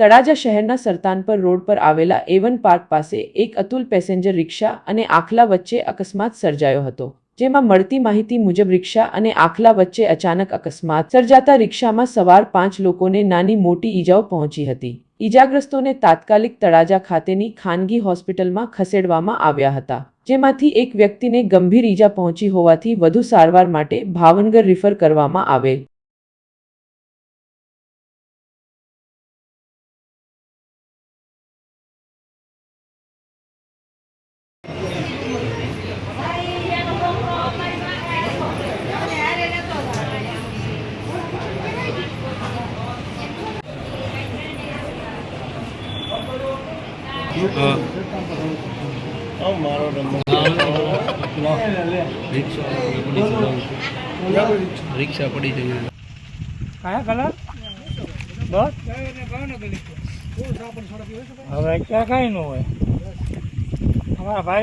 તળાજા શહેરના સરતાનપર રોડ પર આવેલા એવન પાર્ક પાસે એક અતુલ પેસેન્જર રિક્ષા અને આખલા વચ્ચે અકસ્માત સર્જાયો હતો, જેમાં મળતી માહિતી મુજબ રિક્ષા અને આખલા વચ્ચે અચાનક અકસ્માત સર્જાતા રિક્ષામાં સવાર પાંચ લોકોને નાની મોટી ઈજાઓ પહોંચી હતી. ઈજાગ્રસ્તોને તાત્કાલિક તળાજા ખાતેની ખાનગી હોસ્પિટલમાં ખસેડવામાં આવ્યા હતા, જેમાંથી એક વ્યક્તિને ગંભીર ઈજા પહોંચી હોવાથી વધુ સારવાર માટે ભાવનગર રિફર કરવામાં આવેલ. રિક્ષા પડી જઈ કયા કલર? બસ. હવે ક્યાં કઈ નું હોય. અમારા ભાઈ